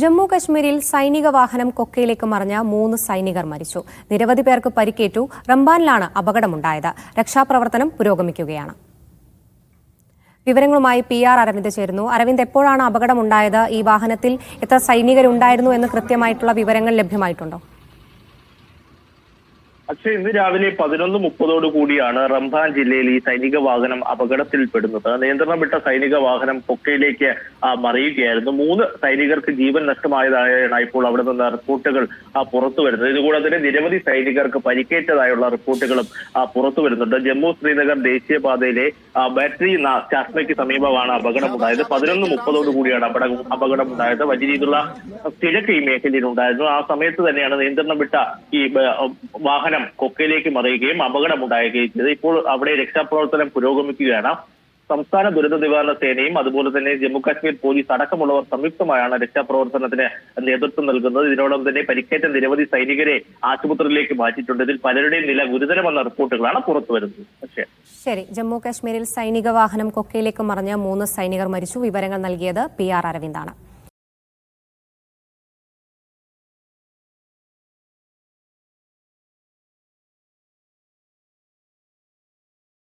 ജമ്മു കശ്മീരിൽ സൈനിക വാഹനം കൊക്കയിലേക്ക് മറിഞ്ഞ മൂന്ന് സൈനികർ മരിച്ചു. നിരവധി പേർക്ക് പരിക്കേറ്റു. റംബാനിലാണ് അപകടമുണ്ടായത്. രക്ഷാപ്രവർത്തനം പുരോഗമിക്കുകയാണ്. വിവരങ്ങളുമായി പി ആർ അരവിന്ദ് ചേരുന്നു. അരവിന്ദ് എപ്പോഴാണ് അപകടമുണ്ടായത്? ഈ വാഹനത്തിൽ എത്ര സൈനികരുണ്ടായിരുന്നു എന്ന് കൃത്യമായിട്ടുള്ള വിവരങ്ങൾ ലഭ്യമായിട്ടുണ്ടോ? പക്ഷേ ഇന്ന് രാവിലെ പതിനൊന്ന് മുപ്പതോടു കൂടിയാണ് റംബാൻ ജില്ലയിൽ ഈ സൈനിക വാഹനം അപകടത്തിൽപ്പെടുന്നത്. നിയന്ത്രണം വിട്ട സൈനിക വാഹനം പൊക്കയിലേക്ക് മറിയുകയായിരുന്നു. മൂന്ന് സൈനികർക്ക് ജീവൻ നഷ്ടമായതായാണ് ഇപ്പോൾ അവിടെ നിന്ന് റിപ്പോർട്ടുകൾ പുറത്തു വരുന്നത്. ഇതുകൂടാതെ തന്നെ നിരവധി സൈനികർക്ക് പരിക്കേറ്റതായുള്ള റിപ്പോർട്ടുകളും പുറത്തു വരുന്നുണ്ട്. ജമ്മു ശ്രീനഗർ ദേശീയപാതയിലെ ബാറ്ററി ചാഷ്മയ്ക്ക് സമീപമാണ് അപകടമുണ്ടായത് പതിനൊന്ന് മുപ്പതോടു കൂടിയാണ് അപകടം ഉണ്ടായത് വലിയ രീതിയിലുള്ള തിരക്ക് ഈ മേഖലയിൽ ഉണ്ടായിരുന്നു. ആ സമയത്ത് തന്നെയാണ് നിയന്ത്രണം വിട്ട ഈ ബ- വാഹനം കൊക്കയിലേക്ക് മറിയുകയും അപകടമുണ്ടാകുകയും ചെയ്തത് ഇപ്പോൾ അവിടെ രക്ഷാപ്രവർത്തനം പുരോഗമിക്കുകയാണ്. സംസ്ഥാന ദുരന്ത നിവാരണ സേനയും അതുപോലെ തന്നെ ജമ്മു കാശ്മീർ പോലീസ് അടക്കമുള്ളവർ സംയുക്തമായാണ് രക്ഷാപ്രവർത്തനത്തിന് നേതൃത്വം നൽകുന്നത്. ഇതിനോടൊപ്പം തന്നെ പരിക്കേറ്റ നിരവധി സൈനികരെ ആശുപത്രിയിലേക്ക് മാറ്റിയിട്ടുണ്ട്. ഇതിൽ പലരുടെയും നില ഗുരുതരമെന്ന റിപ്പോർട്ടുകളാണ് പുറത്തു വരുന്നത്. പക്ഷേ ശരി ജമ്മു കാശ്മീരിൽ സൈനിക വാഹനം കൊക്കയിലേക്ക് മറിഞ്ഞ മൂന്ന് സൈനികർ മരിച്ചു. വിവരങ്ങൾ നൽകിയത് പി ആർ അരവിന്ദാണ്.